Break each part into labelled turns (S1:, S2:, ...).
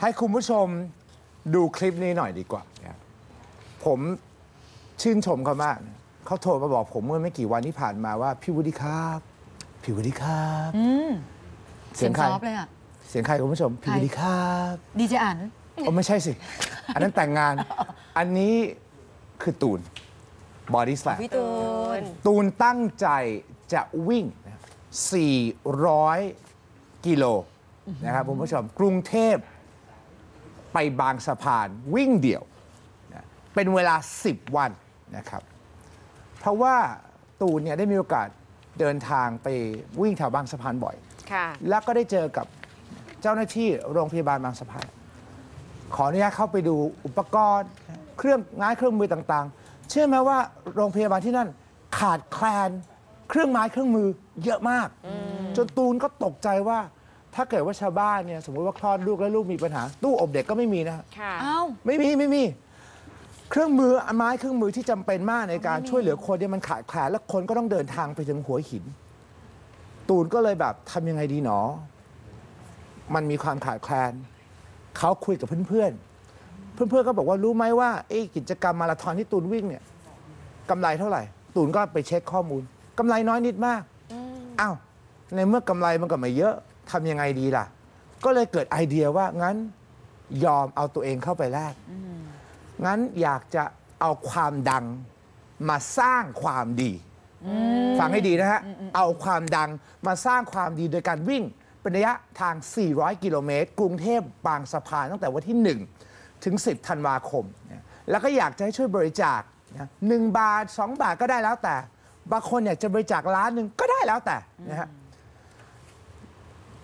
S1: ให้คุณผู้ชมดูคลิปนี้หน่อยดีกว่านะครับผมชื่นชมเขามากนะเขาโทรมาบอกผมเมื่อไม่กี่วันที่ผ่านมาว่า พี่วุฒิครับ พี่วุฒิครับ
S2: อืม
S1: เสียงใคร
S2: ซอฟต์เลยอะ
S1: เสียงใครคุณผู้ชม พี่
S2: ใคร
S1: วุฒิครับ
S2: ดีเจอัน
S1: โอ้ไม่ใช่สิ อันนั้นแต่งงาน อันนี้คือตูนบอดี้สแล
S2: พี่ตูน
S1: ตูนตั้งใจจะวิ่งนะครับ400 กิโลนะครับคุณผู้ชม กรุงเทพ ไปบางสะพานวิ่งเดี่ยวนะเป็นเวลา 10 วันนะครับ เพราะว่าตูนเนี่ยได้มีโอกาสเดินทางไปวิ่งแถวบางสะพานบ่อย
S3: ค่ะ
S1: แล้วก็ได้เจอกับเจ้าหน้าที่โรงพยาบาลบางสะพาน ขออนุญาตเข้าไปดูอุปกรณ์เครื่องงานเครื่องมือต่างๆ เชื่อไหมว่าโรงพยาบาลที่นั่นขาดแคลนเครื่องไม้เครื่องมือเยอะมาก จนตูนก็ตกใจว่า ถ้าเกิดว่าชาวบ้านเนี่ยสมมติว่าคลอดลูกแล้วลูกมีปัญหา ตู้อบเด็กก็ไม่มีนะ
S3: ค่ะ
S2: เอ้า
S1: ไม่มีไม่มี เครื่องมือไม้เครื่องมือที่จำเป็นมากในการช่วยเหลือคนเนี่ยมันขาดแคลนแล้วคนก็ต้องเดินทางไปถึงหัวหิน ตูนก็เลยแบบทำยังไงดีหนอ มันมีความขาดแคลนเขาคุยกับเพื่อนๆ เพื่อนๆก็บอกว่ารู้ไหมว่าไอ้กิจกรรมมาราธอนที่ตูนวิ่งเนี่ยกำไรเท่าไหร่ ตูนก็ไปเช็คข้อมูลกำไรน้อยนิดมากอ้าวในเมื่อกำไรมันก็ไม่เยอะ ทำยังไงดีล่ะ ก็เลยเกิดไอเดียว่างั้นยอมเอาตัวเองเข้าไปแลกงั้นอยากจะเอาความดังมาสร้างความดี ฟังให้ดีนะฮะ เอาความดังมาสร้างความดีโดยการวิ่งเป็นระยะทาง 400 กิโลเมตร กรุงเทพบางสะพานตั้งแต่วันที่ 1 ถึง 10 ธันวาคมเนี่ยแล้วก็อยากจะให้ช่วยบริจาคนะหนึ่งบาท 2 บาทก็ได้แล้วแต่ บางคนอยากจะบริจาคล้านหนึ่งก็ได้แล้วแต่นะฮะ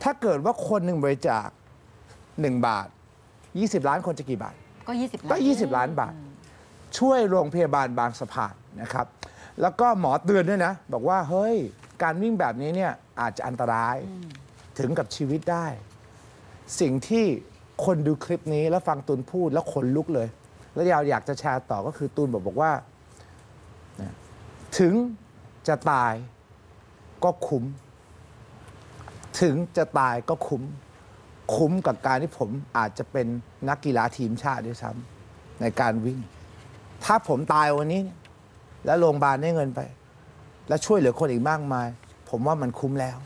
S1: ถ้าเกิดว่าคนหนึ่งบริจาค 1 บาท 20 ล้านคนจะกี่บาท
S2: ก็ 20ล้าน
S1: ก็ 20 ล้านบาท ช่วยโรงพยาบาลบางสะพานนะครับ แล้วก็หมอเตือนด้วยนะ บอกว่าเฮ้ย การวิ่งแบบนี้เนี่ยอาจจะอันตรายถึงกับชีวิตได้ สิ่งที่คนดูคลิปนี้แล้วฟังตูนพูดแล้วขนลุกเลย แล้วอยากอยากจะแชร์ต่อก็คือตูนบอกบอกว่านะถึงจะตายก็คุ้ม ถึงจะตายก็คุ้ม คุ้มกับการที่ผมอาจจะเป็นนักกีฬาทีมชาติด้วยซ้ำในการวิ่ง ถ้าผมตายวันนี้เนี่ยแล้วโรงพยาบาลได้เงินไป แล้วช่วยเหลือคนอีกมากมาย ผมว่ามันคุ้มแล้ว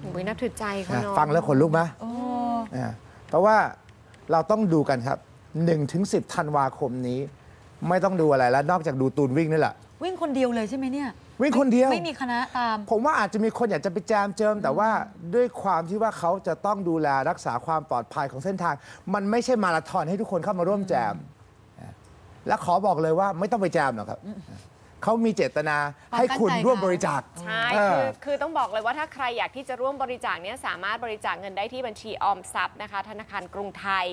S3: โอ้ยนับถือใจเขา
S1: นะ
S3: เนาะ
S1: ฟังแล้วขนลุกไหม
S2: โอ้
S1: อ่าเพราะว่าเราต้องดูกันครับ1ถึง10ธันวาคมนี้ ไม่ต้องดูอะไรแล้วนอกจากดูตูนวิ่งนี่แหละ
S2: วิ่งคนเดียวเลยใช่ไหมเนี่ย
S1: วิ่งคนเดียว
S2: ไม่มีคณะตาม
S1: ผมว่าอาจจะมีคนอยากจะไปแจมเจิม แต่ว่าด้วยความที่ว่าเขาจะต้องดูแลรักษาความปลอดภัยของเส้นทาง มันไม่ใช่มาราธอนให้ทุกคนเข้ามาร่วมแจม และขอบอกเลยว่าไม่ต้องไปแจมหรอกครับ เขามีเจตนา
S2: ความ
S1: ให้คุณ
S2: ตั้งใจ
S1: ร่วม
S2: เขา
S1: บริจาค
S3: ใช่
S1: เออ
S3: คือคือต้องบอกเลยว่าถ้าใครอยากที่จะร่วมบริจาคเนี่ยสามารถบริจาคเงินได้ที่บัญชีออมทรัพย์นะคะ ธนาคารกรุงไทย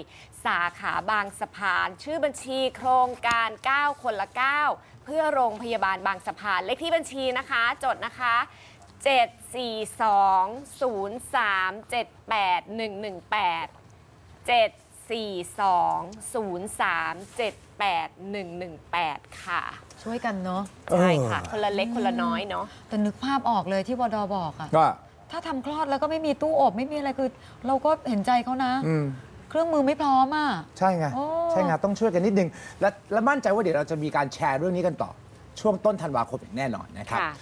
S3: สาขาบางสะพาน ชื่อบัญชีโครงการ 9 คนละ 9 เพื่อโรงพยาบาลบางสะพาน เลขที่บัญชีนะคะจดนะคะ 742 0378 118 742-0378-118 ค่ะ
S2: ช่วยกันเนาะ
S3: ใช่ค่ะ คนละเล็กคนละน้อยเนาะ
S2: แต่นึกภาพออกเลยที่วดอบอกอะ
S1: ก็
S2: ถ้าทำคลอดแล้วก็ไม่มีตู้อบไม่มีอะไรคือ เราก็เห็นใจเขานะ
S1: อืม
S2: เครื่องมือไม่พร้อมอะ
S1: ใช่ไง
S2: โอ้
S1: ใช่ไง ต้องช่วยกันนิดนึง และและมั่นใจว่าเดี๋ยวเราจะมีการแชร์เรื่องนี้กันต่อ ช่วงต้นธันวาคมอย่างแน่นอนนะครับ
S3: ค่ะ